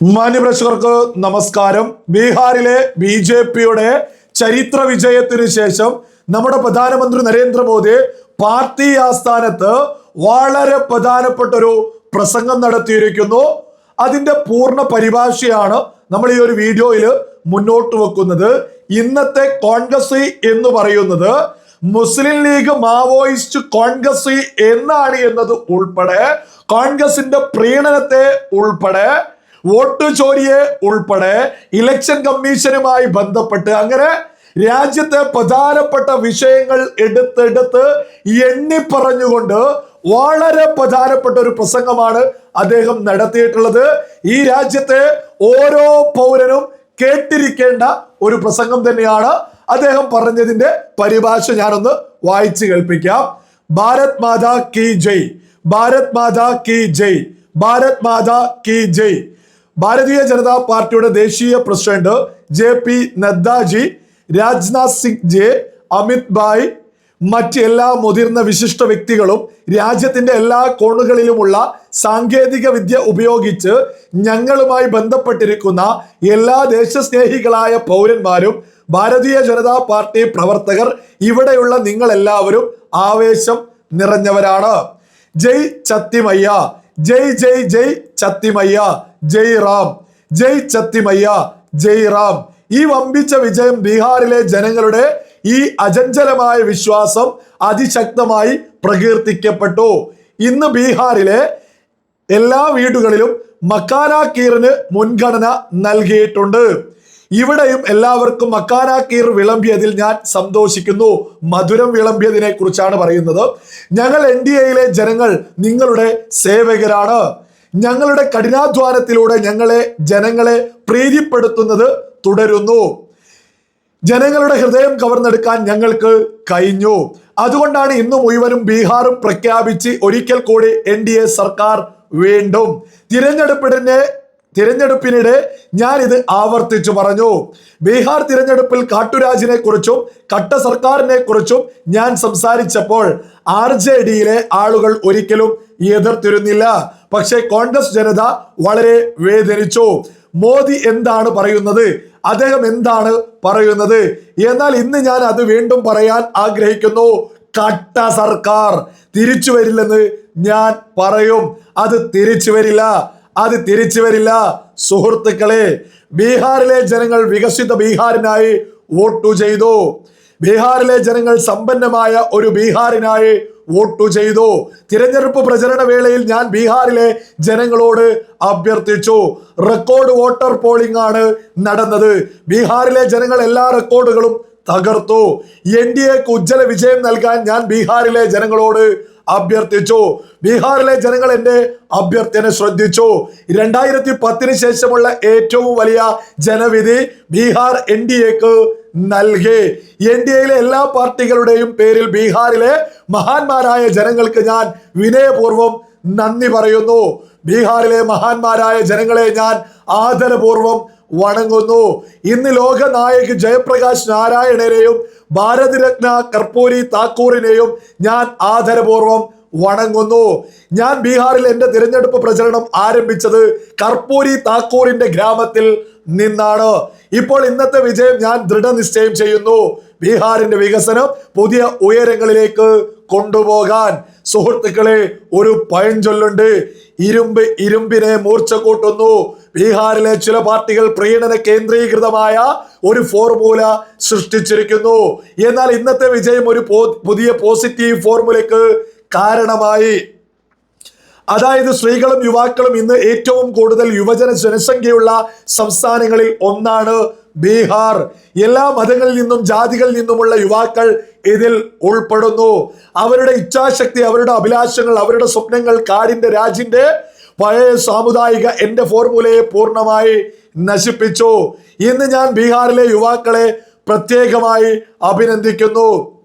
മാന്യപ്രേക്ഷകർക്ക് നമസ്കാരം. ബീഹാറിലെ B J പിയുടെ ചരിത്ര വിജയത്തിന് ശേഷം നമ്മുടെ പ്രധാനമന്ത്രി നരേന്ദ്രമോദി പാർട്ടി ആസ്ഥാനത്ത് വളരെ പ്രധാനപ്പെട്ട ഒരു പ്രസംഗം നടത്തിയിരിക്കുന്നു. അതിന്റെ പൂർണ പരിഭാഷയാണ് നമ്മൾ ഈ ഒരു വീഡിയോയിൽ മുന്നോട്ട് വെക്കുന്നത്. ഇന്നത്തെ കോൺഗ്രസ് എന്ന് പറയുന്നത് മുസ്ലിം ലീഗ് മാവോയിസ്റ്റ് കോൺഗ്രസ് എന്നാണ് എന്നത് ഉൾപ്പെടെ കോൺഗ്രസിന്റെ പ്രീണനത്തെ ഉൾപ്പെടെ വോട്ട് ചോരിയെ ഉൾപ്പെടെ ഇലക്ഷൻ കമ്മീഷനുമായി ബന്ധപ്പെട്ട് അങ്ങനെ രാജ്യത്തെ പ്രധാനപ്പെട്ട വിഷയങ്ങൾ എടുത്തെടുത്ത് എണ്ണി പറഞ്ഞുകൊണ്ട് വളരെ പ്രധാനപ്പെട്ട ഒരു പ്രസംഗമാണ് അദ്ദേഹം നടത്തിയിട്ടുള്ളത്. ഈ രാജ്യത്തെ ഓരോ പൗരനും കേട്ടിരിക്കേണ്ട ഒരു പ്രസംഗം തന്നെയാണ് അദ്ദേഹം പറഞ്ഞതിന്റെ പരിഭാഷ ഞാനൊന്ന് വായിച്ചു കേൾപ്പിക്കാം. ഭാരത് മാതാ കി ജയ് ഭാരത് മാതാ കി ജയ് ഭാരത് മാതാ കി ജയ്. ഭാരതീയ ജനതാ പാർട്ടിയുടെ ദേശീയ പ്രസിഡന്റ് ജെ പി നദ്ദാജി രാജ്നാഥ് സിംഗ് ജെ അമിത് ഭായ് മറ്റ് എല്ലാ മുതിർന്ന വിശിഷ്ട വ്യക്തികളും രാജ്യത്തിന്റെ എല്ലാ കോണുകളിലുമുള്ള സാങ്കേതിക വിദ്യ ഉപയോഗിച്ച് ഞങ്ങളുമായി ബന്ധപ്പെട്ടിരിക്കുന്ന എല്ലാ ദേശസ്നേഹികളായ പൗരന്മാരും ഭാരതീയ ജനതാ പാർട്ടി പ്രവർത്തകർ ഇവിടെയുള്ള നിങ്ങൾ എല്ലാവരും ആവേശം നിറഞ്ഞവരാണ്. ജയ് ചത്തിമയ്യ ജയ് ജയ് ജയ് ചത്തിമയ്യ. ജയ് റാം ജയ് ചത്തിമയ്യ ജയ് റാം. ഈ വമ്പിച്ച വിജയം ബീഹാറിലെ ജനങ്ങളുടെ ഈ അചഞ്ചലമായ വിശ്വാസം അതിശക്തമായി പ്രകീർത്തിക്കപ്പെട്ടു. ഇന്ന് ബീഹാറിലെ എല്ലാ വീടുകളിലും മക്കാന കീറിന് മുൻഗണന നൽകിയിട്ടുണ്ട്. ഇവിടെയും എല്ലാവർക്കും മക്കാന കീർ വിളമ്പിയതിൽ ഞാൻ സന്തോഷിക്കുന്നു. മധുരം വിളമ്പിയതിനെ കുറിച്ചാണ് പറയുന്നത്. ഞങ്ങൾ എൻ ഡി എയിലെ ജനങ്ങൾ നിങ്ങളുടെ സേവകരാണ്. ഞങ്ങളുടെ കഠിനാധ്വാനത്തിലൂടെ ഞങ്ങളെ ജനങ്ങളെ പ്രീതിപ്പെടുത്തുന്നത് തുടരുന്നു. ജനങ്ങളുടെ ഹൃദയം കവർന്നെടുക്കാൻ ഞങ്ങൾക്ക് കഴിഞ്ഞു. അതുകൊണ്ടാണ് ഇന്ന് മുഴുവനും ബീഹാറും പ്രഖ്യാപിച്ച് ഒരിക്കൽ കൂടി എൻ ഡി എ സർക്കാർ വീണ്ടും തിരഞ്ഞെടുപ്പിനെ തിരഞ്ഞെടുപ്പിനിടെ ഞാൻ ഇത് ആവർത്തിച്ചു പറഞ്ഞു. ബീഹാർ തിരഞ്ഞെടുപ്പിൽ കാട്ടുരാജിനെ കുറിച്ചും കട്ട സർക്കാരിനെ കുറിച്ചും ഞാൻ സംസാരിച്ചപ്പോൾ ആർ ജെ ഡിയിലെ ആളുകൾ ഒരിക്കലും എതിർത്തിരുന്നില്ല. പക്ഷേ കോൺഗ്രസ് ജനത വളരെ വേദനിച്ചു. മോദി എന്താണ് പറയുന്നത്? അദ്ദേഹം എന്താണ് പറയുന്നത്? എന്നാൽ ഇന്ന് ഞാൻ അത് വീണ്ടും പറയാൻ ആഗ്രഹിക്കുന്നു. കട്ട സർക്കാർ തിരിച്ചു വരില്ലെന്ന് ഞാൻ പറയും. അത് തിരിച്ചു വരില്ല. അത് തിരിച്ചു വരില്ല. സുഹൃത്തുക്കളെ ബീഹാറിലെ ജനങ്ങൾ വികസിത ബീഹാറിനായി വോട്ടു ചെയ്തു. ബീഹാറിലെ ജനങ്ങൾ സമ്പന്നമായ ഒരു ബീഹാറിനായി വോട്ടു ചെയ്തു. തിരഞ്ഞെടുപ്പ് പ്രചരണ വേളയിൽ ഞാൻ ബീഹാറിലെ ജനങ്ങളോട് അഭ്യർത്ഥിച്ചു. റെക്കോർഡ് വോട്ടർ പോളിംഗ് ആണ് നടന്നത്. ബീഹാറിലെ ജനങ്ങൾ എല്ലാ റെക്കോർഡുകളും തകർത്തു. എൻ ഡി എക്ക് ഉജ്ജ്വല വിജയം നൽകാൻ ഞാൻ ബീഹാറിലെ ജനങ്ങളോട് അഭ്യർത്ഥിച്ചു. ബീഹാറിലെ ജനങ്ങൾ എന്റെ അഭ്യർത്ഥന ശ്രദ്ധിച്ചു. രണ്ടായിരത്തി പത്തിന് ശേഷമുള്ള ഏറ്റവും വലിയ ജനവിധി ബീഹാർ എൻ ഡി എക്ക് നൽകി. എൻ ഡി എയിലെ എല്ലാ പാർട്ടികളുടെയും പേരിൽ ബീഹാറിലെ മഹാന്മാരായ ജനങ്ങൾക്ക് ഞാൻ വിനയപൂർവം നന്ദി പറയുന്നു. ബീഹാറിലെ മഹാന്മാരായ ജനങ്ങളെ ഞാൻ ആദരപൂർവം വണങ്ങുന്നു. ഇന്ന് ലോക നായക് ജയപ്രകാശ് നാരായണനെയും ഭാരതരത്ന കർപ്പൂരി താക്കൂറിനെയും ഞാൻ ആദരപൂർവം വണങ്ങുന്നു. ഞാൻ ബീഹാറിൽ എന്റെ തിരഞ്ഞെടുപ്പ് പ്രചരണം ആരംഭിച്ചത് കർപ്പൂരി താക്കൂറിന്റെ ഗ്രാമത്തിൽ നിന്നാണ്. ഇപ്പോൾ ഇന്നത്തെ വിജയം ഞാൻ ദൃഢനിശ്ചയം ചെയ്യുന്നു. ബീഹാറിന്റെ വികസനം പുതിയ ഉയരങ്ങളിലേക്ക് കൊണ്ടുപോകാൻ. സുഹൃത്തുക്കളെ ഒരു പഴഞ്ചൊല്ലുണ്ട് ഇരുമ്പ് ഇരുമ്പിനെ മൂർച്ച കൂട്ടുന്നു. ബീഹാറിലെ ചില പാർട്ടികൾ പ്രീണന കേന്ദ്രീകൃതമായ ഒരു ഫോർമുല സൃഷ്ടിച്ചിരിക്കുന്നു. എന്നാൽ ഇന്നത്തെ വിജയം ഒരു പുതിയ പോസിറ്റീവ് ഫോർമുലയ്ക്ക് കാരണമായി. അതായത് സ്ത്രീകളും യുവാക്കളും ഇന്ന് ഏറ്റവും കൂടുതൽ യുവജന ജനസംഖ്യയുള്ള സംസ്ഥാനങ്ങളിൽ ഒന്നാണ് ബീഹാർ. എല്ലാ മതങ്ങളിൽ നിന്നും ജാതികളിൽ നിന്നുമുള്ള യുവാക്കൾ ഇതിൽ ഉൾപ്പെടുന്നു. അവരുടെ ഇച്ഛാശക്തി അവരുടെ അഭിലാഷങ്ങൾ അവരുടെ സ്വപ്നങ്ങൾ കാടിന്റെ രാജിന്റെ പഴയ സാമുദായിക എന്റെ ഫോർമുലയെ പൂർണമായി നശിപ്പിച്ചു. ഇന്ന് ഞാൻ ബീഹാറിലെ യുവാക്കളെ പ്രത്യേകമായി അഭിനന്ദിക്കുന്നു.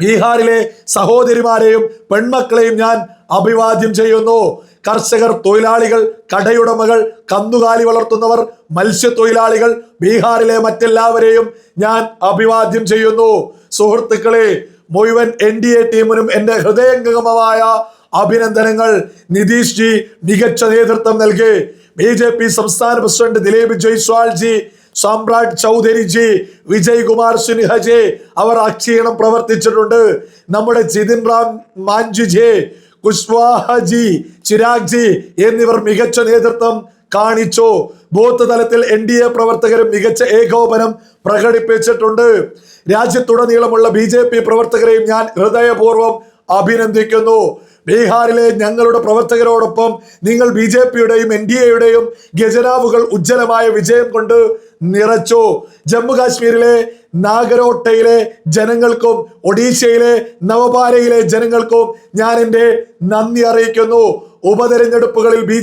ബീഹാറിലെ സഹോദരിമാരെയും പെൺമക്കളെയും ഞാൻ അഭിവാദ്യം ചെയ്യുന്നു. കർഷകർ തൊഴിലാളികൾ കടയുടമകൾ കന്നുകാലി വളർത്തുന്നവർ മത്സ്യത്തൊഴിലാളികൾ ബീഹാറിലെ മറ്റെല്ലാവരെയും ഞാൻ അഭിവാദ്യം ചെയ്യുന്നു. സുഹൃത്തുക്കളെ മുഴുവൻ എൻ ഡി എ ടീമിനും എന്റെ ഹൃദയംഗമമായ അഭിനന്ദനങ്ങൾ. നിതീഷ് ജി മികച്ച നേതൃത്വം നൽകി. ബി ജെ പി സംസ്ഥാന പ്രസിഡന്റ് ദിലീപ് ജയ്സ്വാൾജി സാമ്രാട് ചൗധരിജി വിജയ് കുമാർ സിൻഹജി അവർ അക്ഷീണം പ്രവർത്തിച്ചിട്ടുണ്ട്. നമ്മുടെ ജിതിൻ റാം മാഞ്ചുജി കുശ്വാഹജി ചിരാഗ് ജി എന്നിവർ മികച്ച നേതൃത്വം കാണിച്ചു. ബൂത്ത് തലത്തിൽ എൻ ഡി എ പ്രവർത്തകരും മികച്ച ഏകോപനം പ്രകടിപ്പിച്ചിട്ടുണ്ട്. രാജ്യത്തുടനീളമുള്ള ബി ജെ പി പ്രവർത്തകരെയും ഞാൻ ഹൃദയപൂർവം അഭിനന്ദിക്കുന്നു. ബീഹാറിലെ ഞങ്ങളുടെ പ്രവർത്തകരോടൊപ്പം നിങ്ങൾ ബി ജെ പിയുടെയും എൻ ഡി എയുടെയും ഗജനാവുകൾ ഉജ്ജ്വലമായ വിജയം കൊണ്ട് നിറച്ചു. ജമ്മു കാശ്മീരിലെ നാഗരോട്ടയിലെ ജനങ്ങൾക്കും ഒഡീഷയിലെ നവപാരയിലെ ജനങ്ങൾക്കും ഞാൻ എന്റെ നന്ദി അറിയിക്കുന്നു. ഉപതെരഞ്ഞെടുപ്പുകളിൽ ബി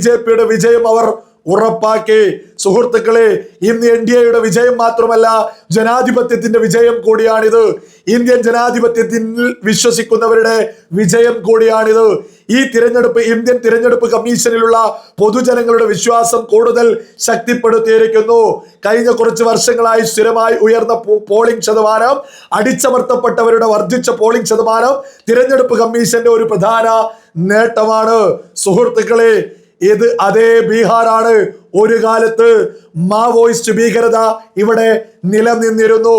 വിജയം അവർ ഉറപ്പാക്കി. സുഹൃത്തുക്കളെ ഇന്ന് എൻ ഡി എയുടെ വിജയം മാത്രമല്ല ജനാധിപത്യത്തിന്റെ വിജയം കൂടിയാണിത്. ഇന്ത്യൻ ജനാധിപത്യത്തിൽ വിശ്വസിക്കുന്നവരുടെ വിജയം കൂടിയാണിത്. ഈ തിരഞ്ഞെടുപ്പ് ഇന്ത്യൻ തിരഞ്ഞെടുപ്പ് കമ്മീഷനിലുള്ള പൊതുജനങ്ങളുടെ വിശ്വാസം കൂടുതൽ ശക്തിപ്പെടുത്തിയിരിക്കുന്നു. കഴിഞ്ഞ കുറച്ച് വർഷങ്ങളായി സ്ഥിരമായി ഉയർന്ന പോളിംഗ് ശതമാനം അടിച്ചമർത്തപ്പെട്ടവരുടെ വർദ്ധിച്ച പോളിംഗ് ശതമാനം തിരഞ്ഞെടുപ്പ് കമ്മീഷന്റെ ഒരു പ്രധാന നേട്ടമാണ്. സുഹൃത്തുക്കളെ ഇത് അതേ ബീഹാറാണ്. ഒരു കാലത്ത് മാവോയിസ്റ്റ് ഭീകരത ഇവിടെ നിലനിന്നിരുന്നു.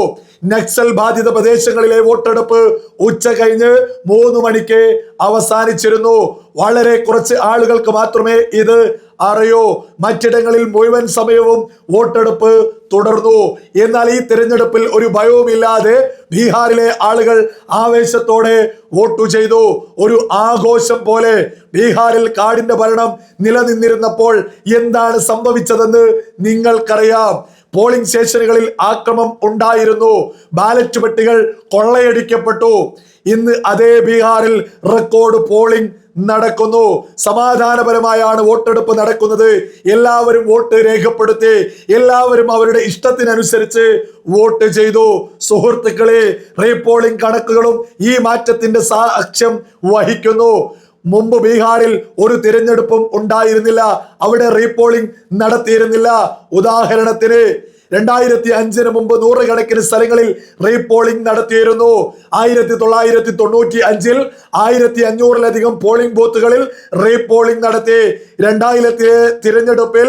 നക്സൽ ബാധിത പ്രദേശങ്ങളിലെ വോട്ടെടുപ്പ് ഉച്ച കഴിഞ്ഞ് മൂന്ന് മണിക്ക് അവസാനിച്ചിരുന്നു. വളരെ കുറച്ച് ആളുകൾക്ക് മാത്രമേ ഇത് അറിയൂ? മറ്റിടങ്ങളിൽ മുഴുവൻ സമയവും വോട്ടെടുപ്പ് തുടർന്നു. എന്നാൽ ഈ തിരഞ്ഞെടുപ്പിൽ ഒരു ഭയവുമില്ലാതെ ബീഹാറിലെ ആളുകൾ ആവേശത്തോടെ വോട്ടു ചെയ്തു. ഒരു ആഘോഷം പോലെ ബീഹാറിൽ കാടിന്റെ ഭരണം നിലനിന്നിരുന്നപ്പോൾ എന്താണ് സംഭവിച്ചതെന്ന് നിങ്ങൾക്കറിയാം. പോളിംഗ് സ്റ്റേഷനുകളിൽ ആക്രമം ഉണ്ടായിരുന്നു. ബാലറ്റ് പെട്ടികൾ കൊള്ളയടിക്കപ്പെട്ടു. ഇന്ന് അതേ ബീഹാറിൽ റെക്കോർഡ് പോളിംഗ് നടക്കുന്നു. സമാധാനപരമായാണ് വോട്ടെടുപ്പ് നടക്കുന്നത്. എല്ലാവരും വോട്ട് രേഖപ്പെടുത്തി എല്ലാവരും അവരുടെ ഇഷ്ടത്തിനനുസരിച്ച് വോട്ട് ചെയ്തു. സുഹൃത്തുക്കളെ റീപോളിംഗ് കണക്കുകളും ഈ മാറ്റത്തിന്റെ സാക്ഷ്യം വഹിക്കുന്നു. മുമ്പ് ബീഹാറിൽ ഒരു തിരഞ്ഞെടുപ്പും ഉണ്ടായിരുന്നില്ല. അവിടെ റീപോളിംഗ് നടത്തിയിരുന്നില്ല. ഉദാഹരണത്തിന് രണ്ടായിരത്തി അഞ്ചിന് മുമ്പ് നൂറുകണക്കിന് സ്ഥലങ്ങളിൽ റീപോളിംഗ് നടത്തിയിരുന്നു. ആയിരത്തി തൊള്ളായിരത്തി തൊണ്ണൂറ്റി അഞ്ചിൽ ആയിരത്തി അഞ്ഞൂറിലധികം പോളിംഗ് ബൂത്തുകളിൽ റീപോളിംഗ് നടത്തി. രണ്ടായിരത്തി തിരഞ്ഞെടുപ്പിൽ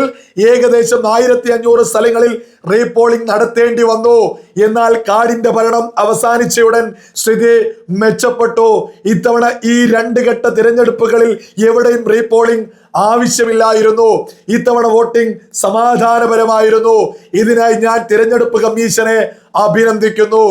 ഏകദേശം ആയിരത്തി അഞ്ഞൂറ് സ്ഥലങ്ങളിൽ റീപോളിംഗ് നടത്തേണ്ടി വന്നു. എന്നാൽ കാടിന്റെ ഭരണം അവസാനിച്ചയുടൻ സ്ഥിതി മെച്ചപ്പെട്ടു. ഇത്തവണ ഈ രണ്ട് ഘട്ട തിരഞ്ഞെടുപ്പുകളിൽ എവിടെയും റീപോളിംഗ് ആവശ്യമില്ലായിരുന്നു. ഇത്തവണ വോട്ടിംഗ് സമാധാനപരമായിരുന്നു. ഇതിനായി ഞാൻ തിരഞ്ഞെടുപ്പ് കമ്മീഷനെ അഭിനന്ദിക്കുന്നു.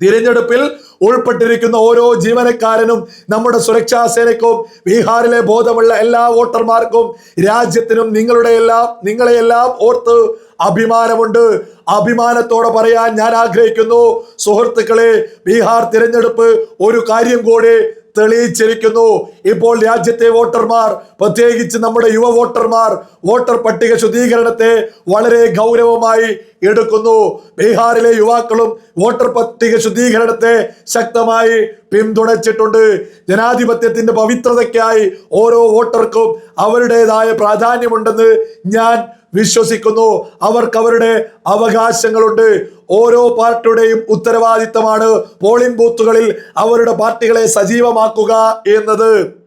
തിരഞ്ഞെടുപ്പിൽ ഉൾപ്പെട്ടിരിക്കുന്ന ഓരോ ജീവനക്കാരനും നമ്മുടെ സുരക്ഷാ സേനയ്ക്കും ബീഹാറിലെ ബോധമുള്ള എല്ലാ വോട്ടർമാർക്കും രാജ്യത്തിനും നിങ്ങളുടെ എല്ലാം നിങ്ങളെയെല്ലാം ഓർത്ത് അഭിമാനമുണ്ട്. അഭിമാനത്തോടെ പറയാൻ ഞാൻ ആഗ്രഹിക്കുന്നു. സുഹൃത്തുക്കളെ ബീഹാർ തിരഞ്ഞെടുപ്പ് ഒരു കാര്യം കൂടി തെളിയിച്ചിരിക്കുന്നു. ഇപ്പോൾ രാജ്യത്തെ വോട്ടർമാർ പ്രത്യേകിച്ച് നമ്മുടെ യുവ വോട്ടർമാർ വോട്ടർ പട്ടിക ശുദ്ധീകരണത്തെ വളരെ ഗൗരവമായി എടുക്കുന്നു. ബീഹാറിലെ യുവാക്കളും വോട്ടർ പട്ടിക ശുദ്ധീകരണത്തെ ശക്തമായി പിന്തുണച്ചിട്ടുണ്ട്. ജനാധിപത്യത്തിന്റെ പവിത്രതയ്ക്കായി ഓരോ വോട്ടർക്കും അവരുടേതായ പ്രാധാന്യമുണ്ടെന്ന് ഞാൻ വിശ്വസിക്കുന്നു. അവർക്ക് അവരുടെ അവകാശങ്ങളുണ്ട്. ഓരോ പാർട്ടിയുടെയും ഉത്തരവാദിത്തമാണ് പോളിംഗ് ബൂത്തുകളിൽ അവരുടെ പാർട്ടികളെ സജീവമാക്കുക എന്നത്.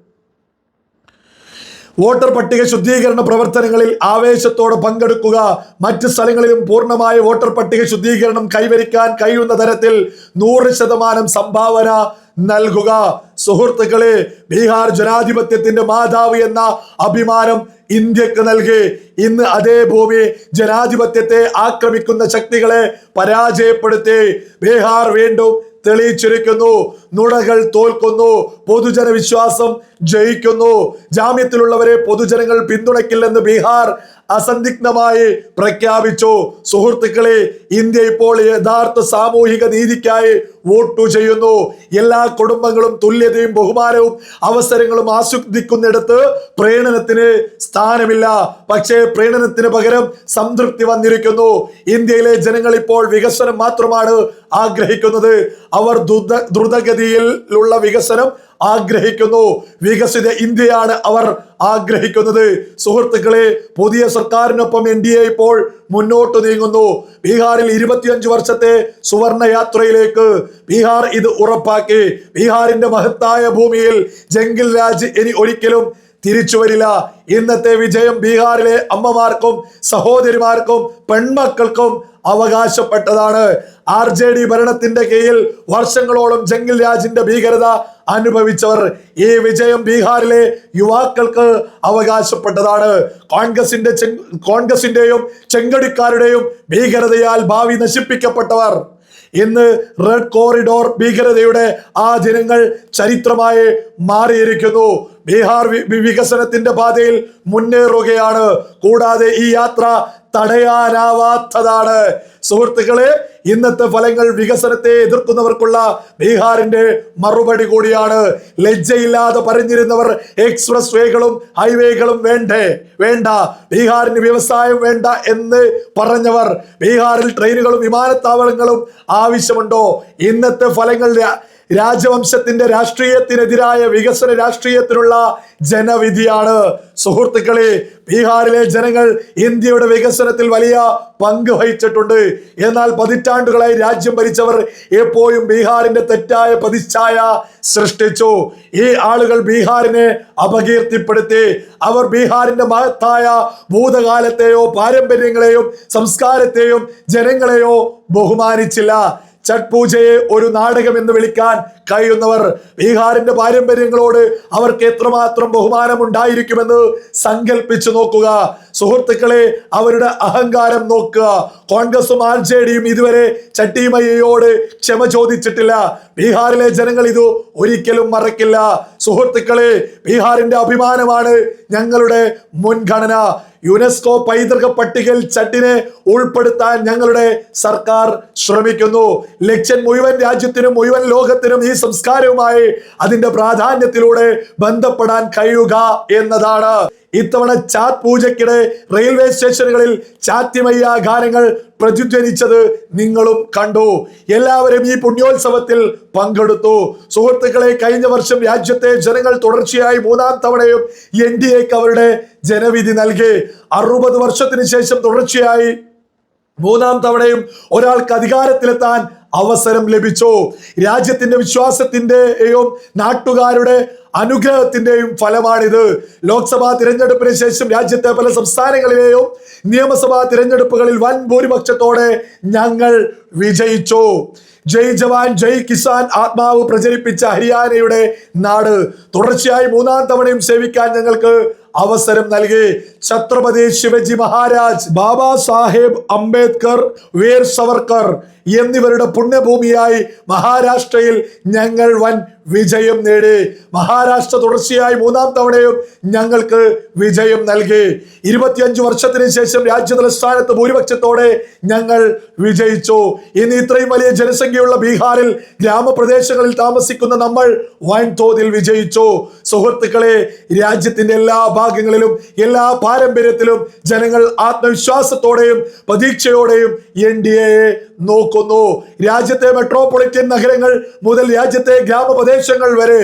വോട്ടർ പട്ടിക ശുദ്ധീകരണ പ്രവർത്തനങ്ങളിൽ ആവേശത്തോടെ പങ്കെടുക്കുക. മറ്റ് സ്ഥലങ്ങളിലും പൂർണമായ വോട്ടർ പട്ടിക ശുദ്ധീകരണം കൈവരിക്കാൻ കഴിയുന്ന തരത്തിൽ നൂറ് ശതമാനം സംഭാവന നൽകുക. സുഹൃത്തുക്കളെ ബീഹാർ ജനാധിപത്യത്തിന്റെ മാതാവ് എന്ന അഭിമാനം ഇന്ത്യയ്ക്ക് നൽകി. ഇന്ന് അതേ ഭൂമി ജനാധിപത്യത്തെ ആക്രമിക്കുന്ന ശക്തികളെ പരാജയപ്പെടുത്തി. ബീഹാർ വീണ്ടും തെളിയിച്ചിരിക്കുന്നു. നുണകൾ തോൽക്കുന്നു. പൊതുജന വിശ്വാസം ജയിക്കുന്നു. ജാമ്യത്തിലുള്ളവരെ പൊതുജനങ്ങൾ പിന്തുണയ്ക്കില്ലെന്ന് ബീഹാർ അസന്ദിഗ്ധമായി പ്രഖ്യാപിച്ചു. സുഹൃത്തുക്കളെ ഇന്ത്യ ഇപ്പോൾ യഥാർത്ഥ സാമൂഹിക നീതിക്കായി വോട്ടു ചെയ്യുന്നു. എല്ലാ കുടുംബങ്ങളും തുല്യതയും ബഹുമാനവും അവസരങ്ങളും ആസ്വദിക്കുന്നിടത്ത് പ്രീണനത്തിന് സ്ഥാനമില്ല. പക്ഷേ പ്രീണനത്തിന് പകരം സംതൃപ്തി വന്നിരിക്കുന്നു. ഇന്ത്യയിലെ ജനങ്ങൾ ഇപ്പോൾ വികസനം മാത്രമാണ് ആഗ്രഹിക്കുന്നത്. അവർ ദ്രുത ദ്രുതഗതിയിലുള്ള വികസനം ആഗ്രഹിക്കുന്നു. വികസിത ഇന്ത്യയാണ് അവർ ആഗ്രഹിക്കുന്നത്. സുഹൃത്തുക്കളെ പുതിയ സർക്കാരിനൊപ്പം എൻ ഡി എ ഇപ്പോൾ മുന്നോട്ട് നീങ്ങുന്നു. ബീഹാറിൽ ഇരുപത്തിയഞ്ച് വർഷത്തെ സുവർണ യാത്രയിലേക്ക് ബീഹാർ ഇത് ഉറപ്പാക്കി. ബീഹാറിന്റെ മഹത്തായ ഭൂമിയിൽ ജംഗിൽ രാജ് ഇനി ഒരിക്കലും തിരിച്ചു വരില്ല. ഇന്നത്തെ വിജയം ബീഹാറിലെ അമ്മമാർക്കും സഹോദരിമാർക്കും പെൺമക്കൾക്കും അവകാശപ്പെട്ടതാണ്. ആർ ജെ ഡി ഭരണത്തിന്റെ കീഴിൽ വർഷങ്ങളോളം ജംഗിൽ രാജിന്റെ ഭീകരത അനുഭവിച്ചവർ ഈ വിജയം ബീഹാറിലെ യുവാക്കൾക്ക് അവകാശപ്പെട്ടതാണ്. കോൺഗ്രസിന്റെ കോൺഗ്രസിന്റെയും ചെങ്കടിക്കാരുടെയും ഭീകരതയാൽ ഭാവി നശിപ്പിക്കപ്പെട്ടവർ. ഇന്ന് റെഡ് കോറിഡോർ ഭീകരതയുടെ ആ ദിനങ്ങൾ ചരിത്രമായി മാറിയിരിക്കുന്നു. ബീഹാർ വികസനത്തിന്റെ പാതയിൽ മുന്നേറുകയാണ്. കൂടാതെ ഈ യാത്ര തടയാനാവാത്തതാണ്. സുഹൃത്തുക്കളെ ഇന്നത്തെ ഫലങ്ങൾ വികസനത്തെ എതിർക്കുന്നവർക്കുള്ള ബീഹാറിന്റെ മറുപടി കൂടിയാണ്. ലജ്ജയില്ലാതെ പറഞ്ഞിരുന്നവർ എക്സ്പ്രസ് വേകളും ഹൈവേകളും വേണ്ടേ? വേണ്ട. ബീഹാറിന് വ്യവസായം വേണ്ട എന്ന് പറഞ്ഞവർ ബീഹാറിൽ ട്രെയിനുകളും വിമാനത്താവളങ്ങളും ആവശ്യമുണ്ടോ? ഇന്നത്തെ ഫലങ്ങൾ രാജവംശത്തിന്റെ രാഷ്ട്രീയത്തിനെതിരായ വികസന രാഷ്ട്രീയത്തിനുള്ള ജനവിധിയാണ്. സുഹൃത്തുക്കളെ ബീഹാറിലെ ജനങ്ങൾ ഇന്ത്യയുടെ വികസനത്തിൽ വലിയ പങ്ക് വഹിച്ചിട്ടുണ്ട്. എന്നാൽ പതിറ്റാണ്ടുകളായി രാജ്യം ഭരിച്ചവർ എപ്പോഴും ബീഹാറിന്റെ തെറ്റായ പ്രതിച്ഛായ സൃഷ്ടിച്ചു. ഈ ആളുകൾ ബീഹാറിനെ അപകീർത്തിപ്പെടുത്തി. അവർ ബീഹാറിന്റെ മഹത്തായ ഭൂതകാലത്തെയോ പാരമ്പര്യങ്ങളെയോ സംസ്കാരത്തെയോ ജനങ്ങളെയോ ബഹുമാനിച്ചില്ല. ഛഠ് പൂജയെ ഒരു നാടകം എന്ന് വിളിക്കാൻ കഴിയുന്നവർ ബീഹാറിന്റെ പാരമ്പര്യങ്ങളോട് അവർക്ക് എത്രമാത്രം ബഹുമാനം ഉണ്ടായിരിക്കുമെന്ന് സങ്കല്പിച്ചു നോക്കുക. സുഹൃത്തുക്കളെ അവരുടെ അഹങ്കാരം നോക്കുക. കോൺഗ്രസും ആർ ജെ ഡിയും ഇതുവരെ ചട്ടിമയ്യയോട് ക്ഷമ ചോദിച്ചിട്ടില്ല. ബീഹാറിലെ ജനങ്ങൾ ഇത് ഒരിക്കലും മറക്കില്ല. സുഹൃത്തുക്കളെ ബീഹാറിന്റെ അഭിമാനമാണ് ഞങ്ങളുടെ മുൻഗണന. യുനെസ്കോ പൈതൃക പട്ടികയിൽ ചട്ടിനെ ഉൾപ്പെടുത്താൻ ഞങ്ങളുടെ സർക്കാർ ശ്രമിക്കുന്നു. ലക്ഷ്യം മുഴുവൻ രാജ്യത്തിനും മുഴുവൻ ലോകത്തിനും ഈ സംസ്കാരവുമായി അതിന്റെ പ്രാധാന്യത്തിലൂടെ ബന്ധപ്പെടാൻ കഴിയുക എന്നതാണ്. ഇത്തവണ ചാത് പൂജയ്ക്കിടെ റെയിൽവേ സ്റ്റേഷനുകളിൽ ചാത്യമയ്യ ഗാനങ്ങൾ പ്രതിധ്വനിച്ചത് നിങ്ങളും കണ്ടു. എല്ലാവരും ഈ പുണ്യോത്സവത്തിൽ പങ്കെടുത്തു. സുഹൃത്തുക്കളെ കഴിഞ്ഞ വർഷം രാജ്യത്തെ ജനങ്ങൾ തുടർച്ചയായി മൂന്നാം തവണയും എൻ ഡി എക്ക് അവരുടെ ജനവിധി നൽകി. അറുപത് വർഷത്തിന് ശേഷം തുടർച്ചയായി മൂന്നാം തവണയും ഒരാൾക്ക് അധികാരത്തിലെത്താൻ അവസരം ലഭിച്ചു. രാജ്യത്തിന്റെ വിശ്വാസത്തിന്റെയും നാട്ടുകാരുടെ അനുഗ്രഹത്തിന്റെയും ഫലമാണിത്. ലോക്സഭാ തിരഞ്ഞെടുപ്പിന് ശേഷം രാജ്യത്തെ പല സംസ്ഥാനങ്ങളിലെയും നിയമസഭാ തിരഞ്ഞെടുപ്പുകളിൽ വൻ ഭൂരിപക്ഷത്തോടെ ഞങ്ങൾ വിജയിച്ചു. ജയ് ജവാൻ ജയ് കിസാൻ ആത്മാവ് പ്രചരിപ്പിച്ച ഹരിയാനയുടെ നാട് തുടർച്ചയായി മൂന്നാം തവണയും സേവിക്കാൻ ഞങ്ങൾക്ക് അവസരം നൽകി ഛത്രപതി ശിവജി മഹാരാജ് ബാബാ സാഹേബ് അംബേദ്കർ വീർ സവർക്കർ എന്നിവരുടെ പുണ്യഭൂമിയായി മഹാരാഷ്ട്രയിൽ ഞങ്ങൾ വൻ വിജയം നേടി. മഹാരാഷ്ട്ര തുടർച്ചയായി മൂന്നാം തവണയും ഞങ്ങൾക്ക് വിജയം നൽകി. ഇരുപത്തിയഞ്ച് വർഷത്തിന് ശേഷം രാജ്യ തലസ്ഥാനത്ത് ഭൂരിപക്ഷത്തോടെ ഞങ്ങൾ വിജയിച്ചു. ഇന്ന് ഇത്രയും വലിയ ജനസംഖ്യയുള്ള ബീഹാറിൽ ഗ്രാമപ്രദേശങ്ങളിൽ താമസിക്കുന്ന നമ്മൾ വൻതോതിൽ വിജയിച്ചു. സുഹൃത്തുക്കളെ രാജ്യത്തിന്റെ എല്ലാ ഭാഗങ്ങളിലും എല്ലാ പാരമ്പര്യത്തിലും ജനങ്ങൾ ആത്മവിശ്വാസത്തോടെയും പ്രതീക്ഷയോടെയും എൻ ഡി എയെ നോക്കുന്നു. രാജ്യത്തെ മെട്രോപൊളിറ്റൻ നഗരങ്ങൾ മുതൽ രാജ്യത്തെ ഗ്രാമപ്രദേശങ്ങൾ വരെ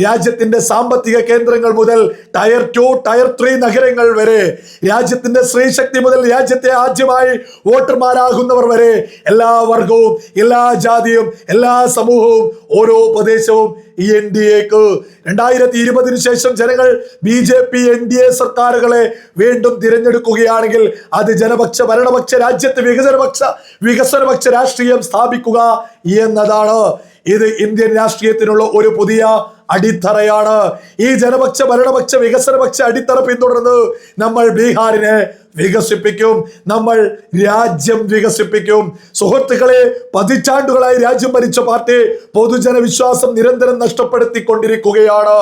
രാജ്യത്തിന്റെ സാമ്പത്തിക കേന്ദ്രങ്ങൾ മുതൽ ടയർ ടു ടയർ ത്രീ നഗരങ്ങൾ വരെ രാജ്യത്തിന്റെ സ്ത്രീശക്തി മുതൽ രാജ്യത്തെ ആദ്യമായി വോട്ടർമാരാകുന്നവർ വരെ എല്ലാ വർഗവും എല്ലാ ജാതിയും എല്ലാ സമൂഹവും ഓരോ പ്രദേശവും എൻ ഡി എക്ക് രണ്ടായിരത്തി ഇരുപതിന് ശേഷം ജനങ്ങൾ B J P N D A സർക്കാരുകളെ വീണ്ടും തിരഞ്ഞെടുക്കുകയാണെങ്കിൽ അത് ജനപക്ഷ ഭരണപക്ഷ രാജ്യത്ത് വികസനപക്ഷ വികസനപക്ഷ രാഷ്ട്രീയം സ്ഥാപിക്കുക എന്നതാണ്. ഇത് ഇന്ത്യൻ രാഷ്ട്രീയത്തിനുള്ള ഒരു പുതിയ അടിത്തറയാണ്. ഈ ജനപക്ഷ ഭരണപക്ഷ വികസനപക്ഷ അടിത്തറ പിന്തുടർന്ന് നമ്മൾ ബീഹാറിനെ വികസിപ്പിക്കും. നമ്മൾ രാജ്യം വികസിപ്പിക്കും. സുഹൃത്തുക്കളെ പതിറ്റാണ്ടുകളായി രാജ്യം ഭരിച്ച പാർട്ടി പൊതുജന വിശ്വാസം നിരന്തരം നഷ്ടപ്പെടുത്തിക്കൊണ്ടിരിക്കുകയാണ്.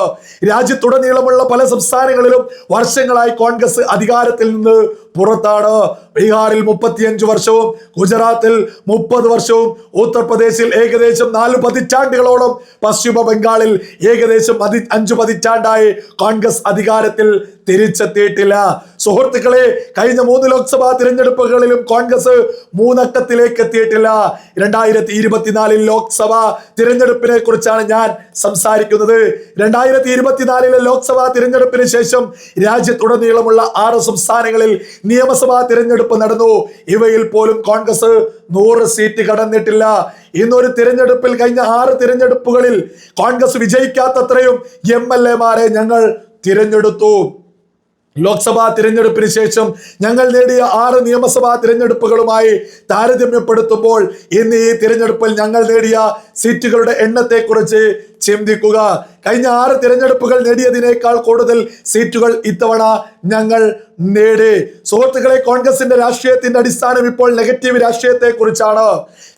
രാജ്യത്തുടനീളമുള്ള പല സംസ്ഥാനങ്ങളിലും വർഷങ്ങളായി കോൺഗ്രസ് അധികാരത്തിൽ നിന്ന് പുറത്താണ്. ബീഹാറിൽ മുപ്പത്തിയഞ്ച് വർഷവും ഗുജറാത്തിൽ മുപ്പത് വർഷവും ഉത്തർപ്രദേശിൽ ഏകദേശം നാല് പതിറ്റാണ്ടുകളോളം പശ്ചിമ ബംഗാളിൽ ഏകദേശം അഞ്ചു പതിറ്റാണ്ടായി കോൺഗ്രസ് അധികാരത്തിൽ തിരിച്ചെത്തിയിട്ടില്ല. സുഹൃത്തുക്കളെ കഴിഞ്ഞ മൂന്ന് ലോക്സഭാ തിരഞ്ഞെടുപ്പുകളിലും കോൺഗ്രസ് മൂന്നക്കത്തിലേക്ക് എത്തിയിട്ടില്ല. രണ്ടായിരത്തി ഇരുപത്തിനാലിൽ ലോക്സഭാ തിരഞ്ഞെടുപ്പിനെ കുറിച്ചാണ് ഞാൻ സംസാരിക്കുന്നത്. രണ്ടായിരത്തി ഇരുപത്തിനാലിലെ ലോക്സഭാ തിരഞ്ഞെടുപ്പിന് ശേഷം രാജ്യത്തുടനീളമുള്ള ആറ് സംസ്ഥാനങ്ങളിൽ നിയമസഭാ തിരഞ്ഞെടുപ്പ് നടന്നു. ഇവയിൽ പോലും കോൺഗ്രസ് നൂറ് സീറ്റ് കടന്നിട്ടില്ല. ഇന്നൊരു തിരഞ്ഞെടുപ്പിൽ കഴിഞ്ഞ ആറ് തിരഞ്ഞെടുപ്പുകളിൽ കോൺഗ്രസ് വിജയിക്കാത്തത്രയും എം എൽ എമാരെ ഞങ്ങൾ തിരഞ്ഞെടുത്തു. ലോക്സഭാ തിരഞ്ഞെടുപ്പിന് ശേഷം ഞങ്ങൾ നേടിയ ആറ് നിയമസഭാ തിരഞ്ഞെടുപ്പുകളുമായി താരതമ്യപ്പെടുത്തുമ്പോൾ ഇന്ന് ഈ തിരഞ്ഞെടുപ്പിൽ ഞങ്ങൾ നേടിയ സീറ്റുകളുടെ എണ്ണത്തെക്കുറിച്ച് ചിന്തിക്കുക. കഴിഞ്ഞ ആറ് തിരഞ്ഞെടുപ്പുകൾ നേടിയതിനേക്കാൾ കൂടുതൽ സീറ്റുകൾ ഇത്തവണ ഞങ്ങൾ നേടി. സുഹൃത്തുക്കളെ കോൺഗ്രസിന്റെ രാഷ്ട്രീയത്തിന്റെ അടിസ്ഥാനം ഇപ്പോൾ നെഗറ്റീവ് രാഷ്ട്രീയത്തെ കുറിച്ചാണ്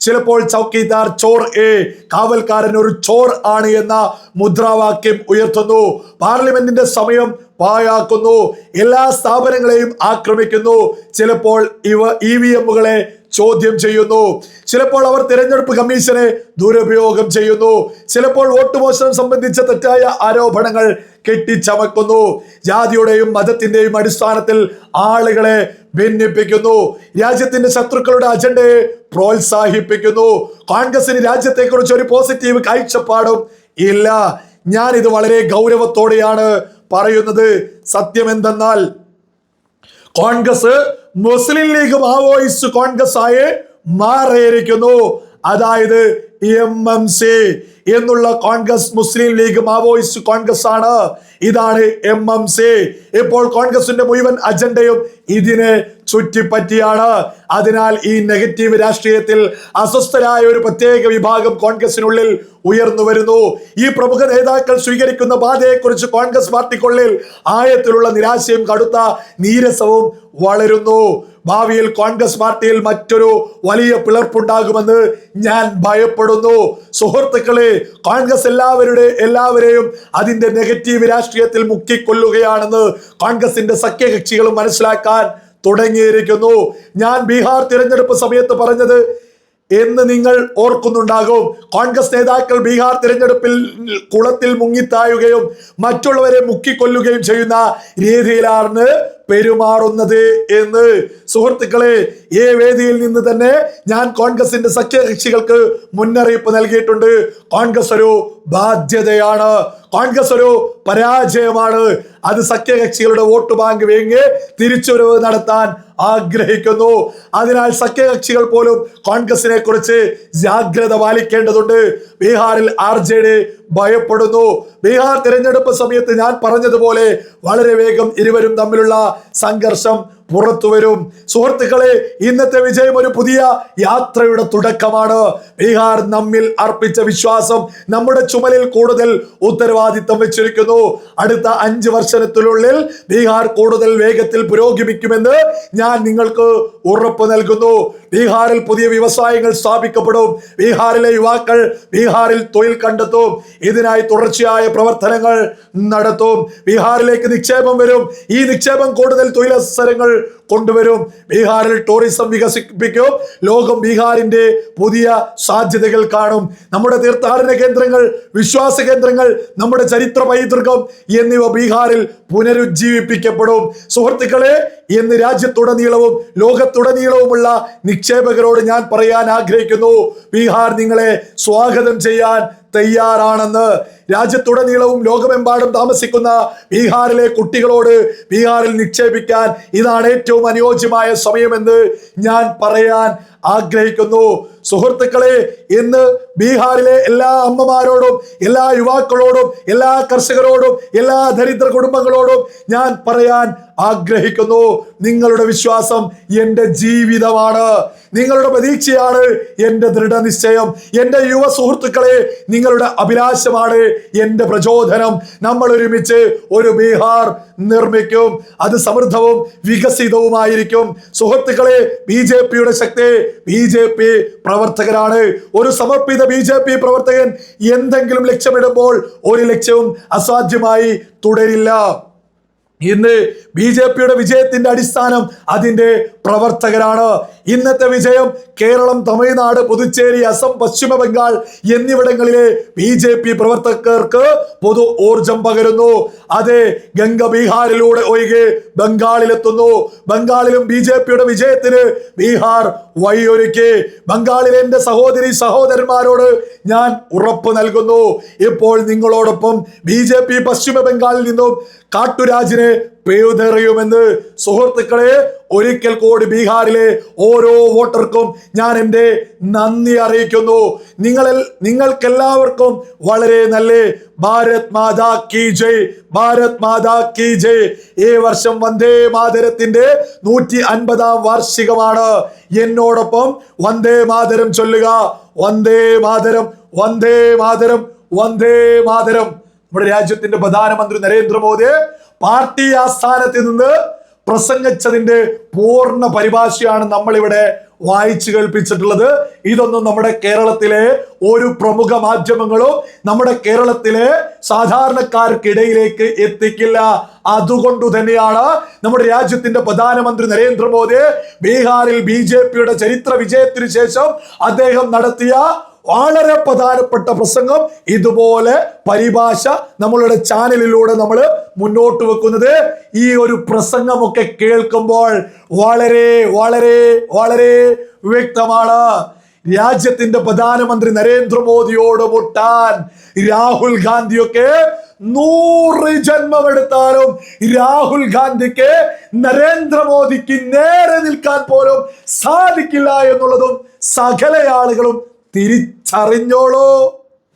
ചിലപ്പോൾ ചൗക്കിദാർ ചോർ എ കാവൽക്കാരൻ ഒരു ചോർ ആണ് എന്ന മുദ്രാവാക്യം ഉയർത്തുന്നു. പാർലമെന്റിന്റെ സമയം പാഴാക്കുന്നു. എല്ലാ സ്ഥാപനങ്ങളെയും ആക്രമിക്കുന്നു. ചിലപ്പോൾ ഇവ ഇ വി എമ്മുകളെ ചോദ്യം ചെയ്യുന്നു. ചിലപ്പോൾ അവർ തിരഞ്ഞെടുപ്പ് കമ്മീഷനെ ദുരുപയോഗം ചെയ്യുന്നു. ചിലപ്പോൾ വോട്ട് മോഷണം സംബന്ധിച്ച തെറ്റായ ആരോപണങ്ങൾ കെട്ടിച്ചമക്കുന്നു. ജാതിയുടെയും മതത്തിന്റെയും അടിസ്ഥാനത്തിൽ ആളുകളെ ഭിന്നിപ്പിക്കുന്നു. രാജ്യത്തിന്റെ ശത്രുക്കളുടെ അജണ്ടയെ പ്രോത്സാഹിപ്പിക്കുന്നു. കോൺഗ്രസിന് രാജ്യത്തെക്കുറിച്ച് ഒരു പോസിറ്റീവ് കാഴ്ചപ്പാടും ഇല്ല. ഞാൻ ഇത് വളരെ ഗൗരവത്തോടെയാണ് പറയുന്നത് സത്യം എന്തെന്നാൽ Congress Muslim League Maoist Congress ആയി മാറിയിരിക്കുന്നു. അതായത് എം എം സി എന്നുള്ള Congress Muslim League Maoist Congress ആണ് ഇതാണ് എം എം സി ഇപ്പോൾ കോൺഗ്രസിന്റെ മുഴുവൻ അജണ്ടയും ഇതിനെ ചുറ്റിപ്പറ്റിയാണ്. അതിനാൽ ഈ നെഗറ്റീവ് രാഷ്ട്രീയത്തിൽ അസ്വസ്ഥരായ ഒരു പ്രത്യേക വിഭാഗം കോൺഗ്രസിനുള്ളിൽ ഉയർന്നു വരുന്നു. ഈ പ്രമുഖ നേതാക്കൾ സ്വീകരിക്കുന്ന ബാധയെക്കുറിച്ച് കോൺഗ്രസ് പാർട്ടിക്കുള്ളിൽ ആയത്തിലുള്ള നിരാശയും കടുത്ത നീരസവും വളരുന്നു. ഭാവിയിൽ കോൺഗ്രസ് പാർട്ടിയിൽ മറ്റൊരു വലിയ പിളർപ്പുണ്ടാകുമെന്ന് ഞാൻ ഭയപ്പെടുന്നു. സുഹൃത്തുക്കളെ കോൺഗ്രസ് എല്ലാവരുടെ എല്ലാവരെയും അതിന്റെ നെഗറ്റീവ് രാഷ്ട്രീയത്തിൽ മുക്കിക്കൊല്ലുകയാണെന്ന് കോൺഗ്രസിന്റെ സഖ്യകക്ഷികളും മനസ്സിലാക്കാൻ തുടങ്ങിയിരിക്കുന്നു. ഞാൻ ബീഹാർ തിരഞ്ഞെടുപ്പ് സമയത്ത് പറഞ്ഞത് എന്ന് നിങ്ങൾ ഓർക്കുന്നുണ്ടാകും. കോൺഗ്രസ് നേതാക്കൾ ബീഹാർ തിരഞ്ഞെടുപ്പിൽ കുളത്തിൽ മുങ്ങിത്തായുകയും മറ്റുള്ളവരെ മുക്കിക്കൊല്ലുകയും ചെയ്യുന്ന രീതിയിലാണ് പെരുമാറുന്നത് എന്ന്. സുഹൃത്തുക്കളെ ഈ വേദിയിൽ നിന്ന് തന്നെ ഞാൻ കോൺഗ്രസിന്റെ സഖ്യകക്ഷികൾക്ക് മുന്നറിയിപ്പ് നൽകിയിട്ടുണ്ട്. കോൺഗ്രസ് ഒരു ബാധ്യതയാണ്. കോൺഗ്രസ് ഒരു പരാജയമാണ്. അത് സഖ്യകക്ഷികളുടെ വോട്ട് ബാങ്ക് വേങ്ങി തിരിച്ചുവരവ് നടത്താൻ ആഗ്രഹിക്കുന്നു. അതിനാൽ സഖ്യകക്ഷികൾ പോലും കോൺഗ്രസിനെ കുറിച്ച് ജാഗ്രത പാലിക്കേണ്ടതുണ്ട്. ബീഹാറിൽ ആർ ജെ ഡി ഭയപ്പെടുന്നു. ബീഹാർ തിരഞ്ഞെടുപ്പ് സമയത്ത് ഞാൻ പറഞ്ഞതുപോലെ വളരെ വേഗം ഇരുവരും തമ്മിലുള്ള സംഘർഷം പുറത്തു വരും. സുഹൃത്തുക്കളെ ഇന്നത്തെ വിജയം ഒരു പുതിയ യാത്രയുടെ തുടക്കമാണ്. ബീഹാർ നമ്മിൽ അർപ്പിച്ച വിശ്വാസം നമ്മുടെ ചുമലിൽ കൂടുതൽ ഉത്തരവാദിത്തം വെച്ചിരിക്കുന്നു. അടുത്ത അഞ്ച് വർഷത്തിനുള്ളിൽ ബീഹാർ കൂടുതൽ വേഗത്തിൽ പുരോഗമിക്കുമെന്ന് ഞാൻ നിങ്ങൾക്ക് ഉറപ്പ് നൽകുന്നു. ബീഹാറിൽ പുതിയ വ്യവസായങ്ങൾ സ്ഥാപിക്കപ്പെടും. ബീഹാറിലെ യുവാക്കൾ ബീഹാറിൽ തൊഴിൽ കണ്ടെത്തും. ഇതിനായി തുടർച്ചയായ പ്രവർത്തനങ്ങൾ നടത്തും. ബീഹാറിലേക്ക് നിക്ഷേപം വരും. ഈ നിക്ഷേപം കൂടുതൽ തൊഴിലവസരങ്ങൾ കൊണ്ടുവരും. ബീഹാറിൽ ടൂറിസം വികസിപ്പിക്കും. ലോകം ബീഹാറിന്റെ പുതിയ സാധ്യതകൾ കാണും. നമ്മുടെ തീർത്ഥാടന കേന്ദ്രങ്ങൾ വിശ്വാസ കേന്ദ്രങ്ങൾ നമ്മുടെ ചരിത്ര പൈതൃകം എന്നിവ ബീഹാറിൽ പുനരുജ്ജീവിപ്പിക്കപ്പെടും. സുഹൃത്തുക്കളെ എന്ന് രാജ്യത്തുടനീളവും ലോകത്തുടനീളവുമുള്ള നിക്ഷേപകരോട് ഞാൻ പറയാൻ ആഗ്രഹിക്കുന്നു. ബീഹാർ നിങ്ങളെ സ്വാഗതം ചെയ്യാൻ തയ്യാറാണെന്ന് രാജ്യത്തുടനീളവും ലോകമെമ്പാടും താമസിക്കുന്ന ബീഹാറിലെ കുട്ടികളോട് ബീഹാറിൽ നിക്ഷേപിക്കാൻ ഇതാണ് ഏറ്റവും അനുയോജ്യമായ സമയമെന്ന് ഞാൻ പറയാൻ ആഗ്രഹിക്കുന്നു. സുഹൃത്തുക്കളെ ഇന്ന് ബീഹാറിലെ എല്ലാ അമ്മമാരോടും എല്ലാ യുവാക്കളോടും എല്ലാ കർഷകരോടും എല്ലാ ദരിദ്ര കുടുംബങ്ങളോടും ഞാൻ പറയാൻ ആഗ്രഹിക്കുന്നു. നിങ്ങളുടെ വിശ്വാസം എന്റെ ജീവിതമാണ്. നിങ്ങളുടെ പ്രതീക്ഷയാണ് എന്റെ ദൃഢനിശ്ചയം. എന്റെ യുവ സുഹൃത്തുക്കളെ നിങ്ങളുടെ അഭിലാഷമാണ് എന്റെ പ്രചോദനം. നമ്മൾ ഒരുമിച്ച് ഒരു ബീഹാർ നിർമ്മിക്കും. അത് സമൃദ്ധവും വികസിതവുമായിരിക്കും. സുഹൃത്തുക്കളെ ബി ജെ പിയുടെ ശക്തി ബി ജെ പി പ്രവർത്തകരാണ്. ഒരു സമർപ്പിത ബി ജെ പി പ്രവർത്തകൻ എന്തെങ്കിലും ലക്ഷ്യമിടുമ്പോൾ ഒരു ലക്ഷ്യവും അസാധ്യമായി തുടരില്ല. ഇന്ന് ബി ജെ പിയുടെ വിജയത്തിന്റെ അടിസ്ഥാനം അതിന്റെ പ്രവർത്തകരാണ്. ഇന്നത്തെ വിജയം കേരളം തമിഴ്നാട് പുതുച്ചേരി അസം പശ്ചിമ ബംഗാൾ എന്നിവിടങ്ങളിലെ ബി ജെ പി പ്രവർത്തകർക്ക് പൊതു ഊർജം പകരുന്നു. അതെ ഗംഗ ബീഹാറിലൂടെ ഒഴികെ ബംഗാളിലെത്തുന്നു. ബംഗാളിലും ബി ജെ പിയുടെ വിജയത്തിന് ബീഹാർ വഴിയൊരുക്കി. ബംഗാളിലെ എന്റെ സഹോദരി സഹോദരന്മാരോട് ഞാൻ ഉറപ്പ് നൽകുന്നു. ഇപ്പോൾ നിങ്ങളോടൊപ്പം ബി ജെ പി പശ്ചിമ ബംഗാളിൽ നിന്നും കാട്ടുരാജിനെ പെയ്തെറിയുമെന്ന് സുഹൃത്തുക്കളെ ഒരിക്കൽ കൂടി ബീഹാറിലെ ഓരോ വോട്ടർക്കും ഞാൻ എന്റെ നന്ദി അറിയിക്കുന്നു. നിങ്ങളിൽ നിങ്ങൾക്കെല്ലാവർക്കും വളരെ നല്ല ഭാരത് മാതാ കി ജയ് ഭാരത് മാതാ കി ജയ്. ഈ വർഷം വന്ദേ മാതരത്തിന്റെ നൂറ്റി അൻപതാം വാർഷികമാണ്. എന്നോടൊപ്പം വന്ദേ മാതരം ചൊല്ലുക. വന്ദേ മാതരം വന്ദേ മാതരം വന്ദേ മാതരം. നമ്മുടെ രാജ്യത്തിന്റെ പ്രധാനമന്ത്രി നരേന്ദ്രമോദി പാർട്ടി ആസ്ഥാനത്ത് നിന്ന് പ്രസംഗിച്ചതിന്റെ പൂർണ പരിഭാഷയാണ് നമ്മളിവിടെ വായിച്ചു കേൾപ്പിച്ചിട്ടുള്ളത്. ഇതൊന്നും നമ്മുടെ കേരളത്തിലെ ഒരു പ്രമുഖ മാധ്യമങ്ങളും നമ്മുടെ കേരളത്തിലെ സാധാരണക്കാർക്കിടയിലേക്ക് എത്തിക്കില്ല. അതുകൊണ്ടു തന്നെയാണ് നമ്മുടെ രാജ്യത്തിന്റെ പ്രധാനമന്ത്രി നരേന്ദ്രമോദി ബീഹാറിൽ ബി ജെ പിയുടെ ചരിത്ര വിജയത്തിനു ശേഷം അദ്ദേഹം നടത്തിയ വളരെ പ്രധാനപ്പെട്ട പ്രസംഗം ഇതുപോലെ പരിഭാഷ നമ്മളുടെ ചാനലിലൂടെ നമ്മൾ മുന്നോട്ട് വെക്കുന്നത്. ഈ ഒരു പ്രസംഗമൊക്കെ കേൾക്കുമ്പോൾ വളരെ വളരെ വളരെ വ്യക്തമാണ്. രാജ്യത്തിന്റെ പ്രധാനമന്ത്രി നരേന്ദ്രമോദിയോട് മുട്ടാൻ രാഹുൽ ഗാന്ധിയൊക്കെ നൂറ് ജന്മമെടുത്താലും രാഹുൽ ഗാന്ധിക്ക് നരേന്ദ്രമോദിക്ക് നേരെ നിൽക്കാൻ പോലും സാധിക്കില്ല എന്നുള്ളതും സകല ആളുകളും തിരിച്ചറിഞ്ഞോളൂ.